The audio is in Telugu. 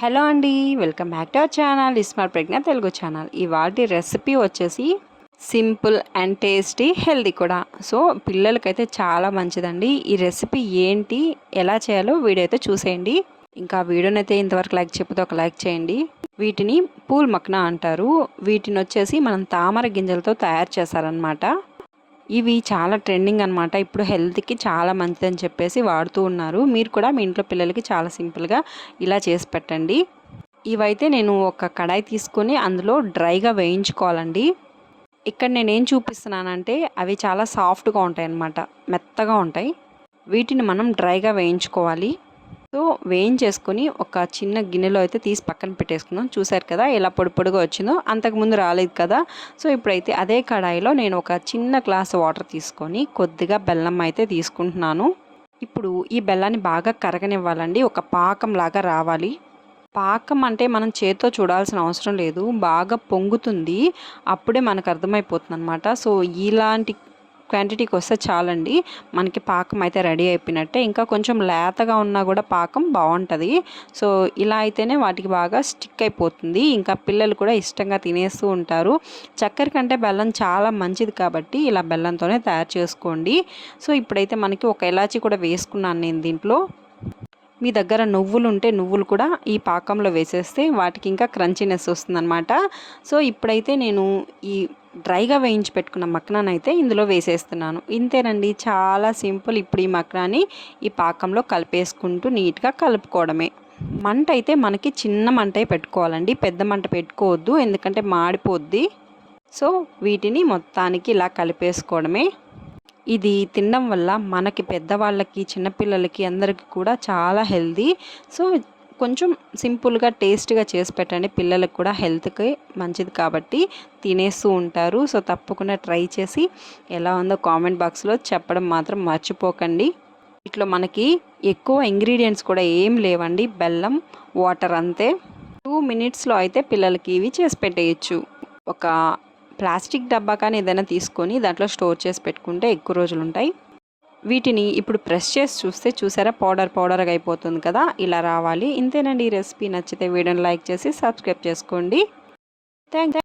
హలో అండి welcome back to our channel. Ismart Pragna Telugu channel. ఇవాటి రెసిపీ వచ్చేసి సింపుల్ అండ్ టేస్టీ హెల్దీ కూడా. సో పిల్లలకైతే చాలా మంచిదండి. ఈ రెసిపీ ఏంటి ఎలా చేయాలో వీడియో అయితే చూసేయండి. ఇంకా వీడియోని అయితే ఇంతవరకు లైక్ చెప్పితే ఒక లైక్ చేయండి. వీటిని పూల్ మక్న అంటారు. వీటిని వచ్చేసి మనం తామర గింజలతో తయారు చేశారనమాట ఇవి చాలా ట్రెండింగ్ అనమాట ఇప్పుడు హెల్త్కి చాలా మంచిదని చెప్పేసి వాడుతూ ఉన్నారు. మీరు కూడా మీ ఇంట్లో పిల్లలకి చాలా సింపుల్గా ఇలా చేసి పెట్టండి. ఇవైతే నేను ఒక కడాయి తీసుకొని అందులో డ్రైగా వేయించుకోవాలండి. ఇక్కడ నేనేం చూపిస్తున్నానంటే అవి చాలా సాఫ్ట్గా ఉంటాయి అన్నమాట మెత్తగా ఉంటాయి. వీటిని మనం డ్రైగా వేయించుకోవాలి. సో వేయించేసుకొని ఒక చిన్న గిన్నెలో అయితే తీసి పక్కన పెట్టేసుకున్నాం చూసారు కదా ఎలా పొడి పొడిగా వచ్చిందో? అంతకుముందు రాలేదు కదా. సో ఇప్పుడైతే అదే కడాయిలో నేను ఒక చిన్న గ్లాస్ వాటర్ తీసుకొని కొద్దిగా బెల్లం అయితే తీసుకుంటున్నాను. ఇప్పుడు ఈ బెల్లాన్ని బాగా కరగనివ్వాలండి. ఒక పాకం లాగా రావాలి. పాకం అంటే మనం చేతితో చూడాల్సిన అవసరం లేదు. బాగా పొంగుతుంది. అప్పుడే మనకు అర్థమైపోతుంది అనమాట సో ఇలాంటి క్వాంటిటీకి వస్తే చాలండి. మనకి పాకం అయితే రెడీ అయిపోయినట్టే. ఇంకా కొంచెం లేతగా ఉన్నా కూడా పాకం బాగుంటుంది. సో ఇలా అయితేనే వాటికి బాగా స్టిక్ అయిపోతుంది. ఇంకా పిల్లలు కూడా ఇష్టంగా తినేస్తూ ఉంటారు. చక్కెర కంటే బెల్లం చాలా మంచిది కాబట్టి ఇలా బెల్లంతోనే తయారు చేసుకోండి. సో ఇప్పుడైతే మనకి ఒక ఇలాచి కూడా వేసుకున్నాను నేను దీంట్లో. మీ దగ్గర నువ్వులు ఉంటే నువ్వులు కూడా ఈ పాకంలో వేసేస్తే వాటికి ఇంకా క్రంచీనెస్ వస్తుందన్నమాట. సో ఇప్పుడైతే నేను ఈ డ్రైగా వేయించి పెట్టుకున్న మక్నాన్ని అయితే ఇందులో వేసేస్తున్నాను. ఇంతేనండి చాలా సింపుల్ ఇప్పుడు ఈ మక్నాన్ని ఈ పాకంలో కలిపేసుకుంటూ నీట్గా కలుపుకోవడమే. మంట అయితే మనకి చిన్న మంటే పెట్టుకోవాలండి పెద్ద మంట పెట్టుకోవద్దు ఎందుకంటే మాడిపోద్ది. సో వీటిని మొత్తానికి ఇలా కలిపేసుకోవడమే. ఇది తినడం వల్ల మనకి పెద్దవాళ్ళకి చిన్నపిల్లలకి అందరికీ కూడా చాలా హెల్దీ సో కొంచెం సింపుల్గా టేస్ట్గా చేసి పెట్టండి. పిల్లలకు కూడా హెల్త్కి మంచిది కాబట్టి తినేస్తూ ఉంటారు. సో తప్పకుండా ట్రై చేసి ఎలా ఉందో కామెంట్ బాక్స్లో చెప్పడం మాత్రం మర్చిపోకండి. ఇట్లా మనకి ఎక్కువ ఇంగ్రీడియంట్స్ కూడా ఏం లేవండి. బెల్లం వాటర్ అంతే. టూ మినిట్స్లో అయితే పిల్లలకి ఇవి చేసి పెట్టేయచ్చు. ఒక ప్లాస్టిక్ డబ్బా కానీ ఏదైనా తీసుకొని దాంట్లో స్టోర్ చేసి పెట్టుకుంటే ఎక్కువ రోజులు ఉంటాయి వీటిని ఇప్పుడు ప్రెస్ చేసి చూస్తే చూసారా? పౌడర్ పౌడర్గా అయిపోతుంది కదా? ఇలా రావాలి. ఇంతేనండి ఈ రెసిపీ. నచ్చితే వీడియోని లైక్ చేసి సబ్స్క్రైబ్ చేసుకోండి. థ్యాంక్